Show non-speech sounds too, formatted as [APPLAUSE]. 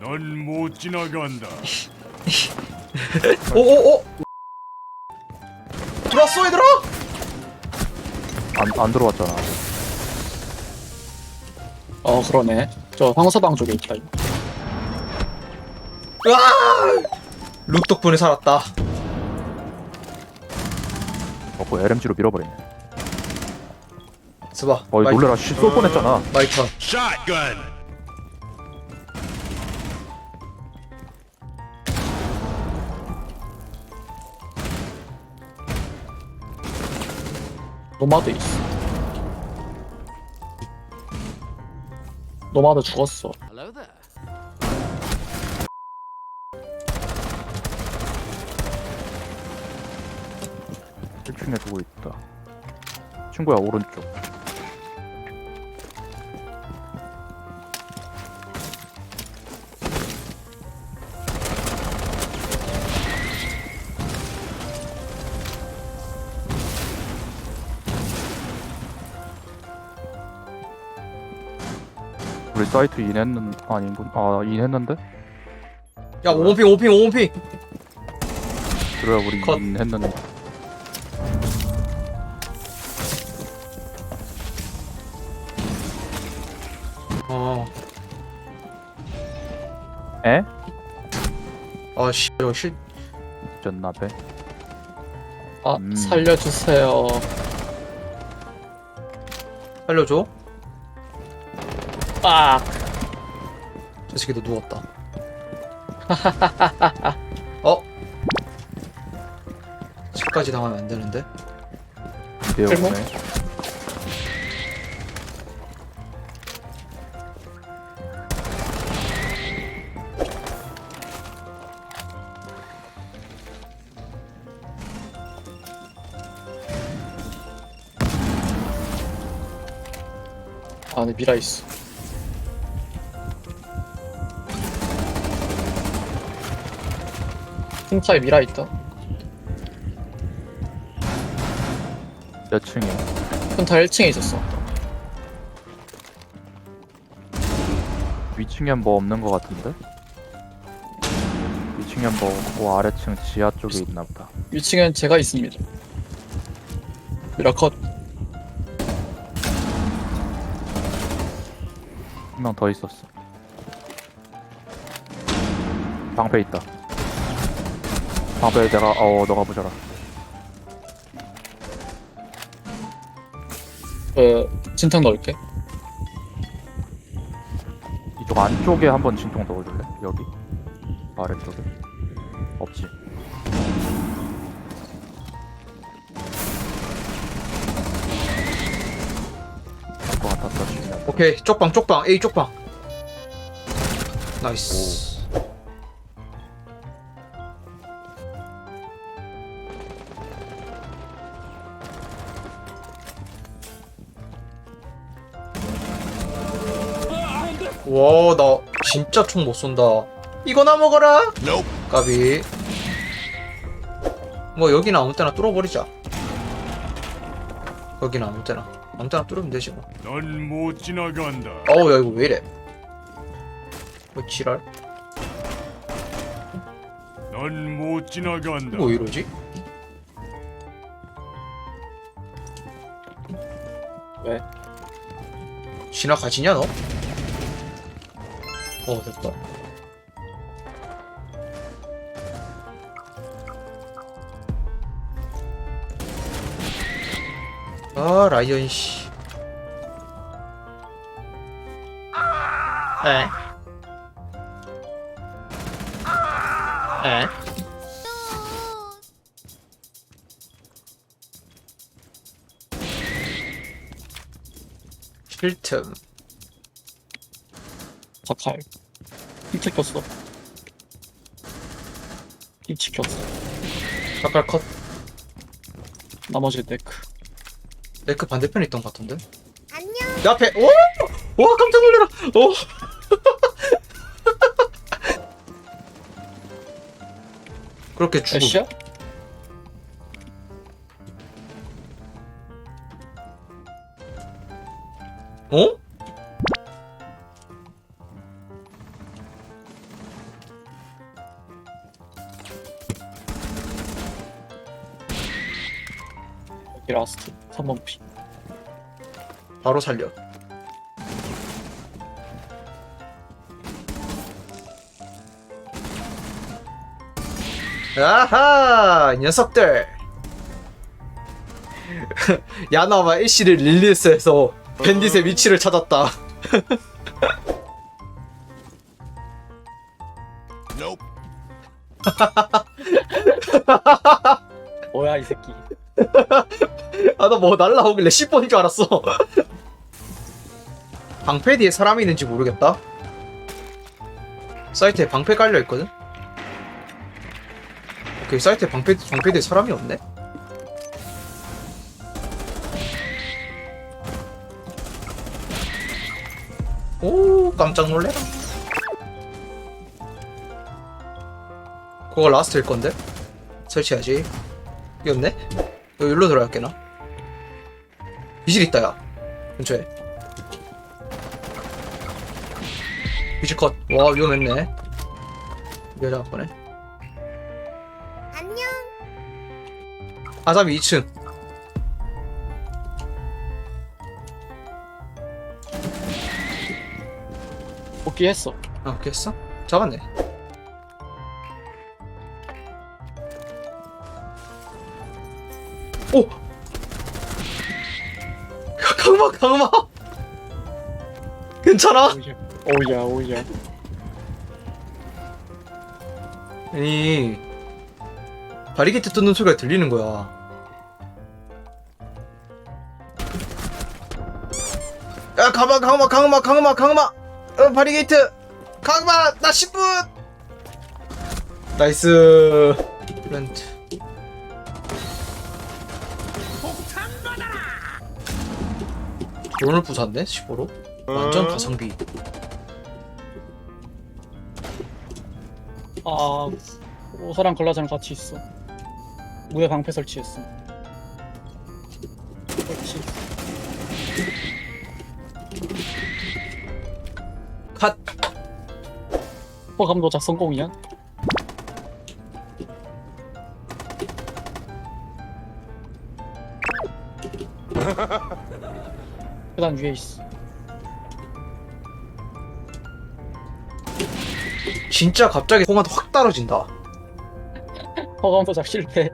넌 못 지나간다. 오오오 들어왔어 얘들아 안, 안 들어왔잖아. 어 그러네 저 황서방 쪽에 있다. 으아 룩 덕분에 살았다 먹고 LMG로 밀어버리네. 스바 어이 놀래라 씨 쏠 뻔했잖아. 마이턴 Shotgun. 노마드 있어 노마드 죽었어 일 층에 두고 있다. 친구야 오른쪽. 우리 사이트 인했는 아닌군 아 인했는데 야 오온핑 오온핑 오온핑 그래야 우리 컷. 인했는데 어 에? 아 씨 이거 실 졌나배? 아 음. 살려주세요. 살려줘? 아! 저 새끼도 누웠다. [LAUGHS] 어? 집까지 당하면 안 되는데? 내오네 안에 미라 있어. 흰차에 미라 있다. 몇 층이야? 흰차 1층에 있었어. 위층엔 뭐 없는 것 같은데? 위층엔 뭐 없고 아래층 지하 쪽에 있나 보다. 1층엔 제가 있습니다. 미라 컷 한 명 더 있었어. 방패 있다. 방패 내가 어 너가 부셔라. 그 진탕 넣을게. 이쪽 안쪽에 한번 진통 넣어줄래? 여기? 아래쪽에? 없지 오케이 쪽방 쪽방 A 쪽방. 나이스. 와 나 진짜 총 못 쏜다. 이거나 먹어라. 까비. 뭐 여기는 아무 때나 뚫어버리자. 여기는 아무 때나 때나 뚫으면 되지 뭐 넌 못 지나간다. 어우 야 이거 왜 이래 뭐 지랄 넌 못 지나간다. 뭐 이러지? 왜? 지나가지냐 너? 어 됐다 아 라이언 씨. 에? 에? 힐틈. 자칼 힙 찍혔어. 힙 찍혔어. 아까 컷. 나머지 네크 레크 반대편에 있던 것 같은데? 안녕. 내 앞에 오! 와 깜짝 놀래라 오! [LAUGHS] 그렇게 죽음 애쉬야? 어? 라스트 3번 피 바로 살려. 아하, 이 녀석들. [LAUGHS] 야나와 애쉬를 릴리스해서 밴딧의 위치를 찾았다. 뭐야 이 새끼 [LAUGHS] 아, 나 뭐 날라오길래 10번인 줄 알았어. [LAUGHS] 방패 뒤에 사람이 있는지 모르겠다. 사이트에 방패 깔려 있거든. 오케이, 사이트에 방패 방패 뒤에 사람이 없네. 오, 깜짝 놀래라. 그거 라스트일 건데. 설치해야지. 이겼네? 여기 일로 들어갈게 나? 비질 있다 야. 근처에. 비질 컷와 위험했네. 여자 거네 안녕. 아담이 2층. 복귀했어. 아 오케이 했어? 잡았네. 오! 강마 강마 괜찮아? 오야 오야 오야 아니 바리게이트 뜯는 소리가 들리는 거야. 야 가마 강마 강마 강마 강마 어 바리게이트. 강마 나 10분. 나이스. 렌트 오늘 부산네 15로. 완전 가성비. 아 오사랑 걸라장 같이 있어. 무대 방패 설치했어. 설치 컷 호감도 작성공이야? 계단 위에 있어 진짜 갑자기 호감도 확 떨어진다. 허감 도작 실패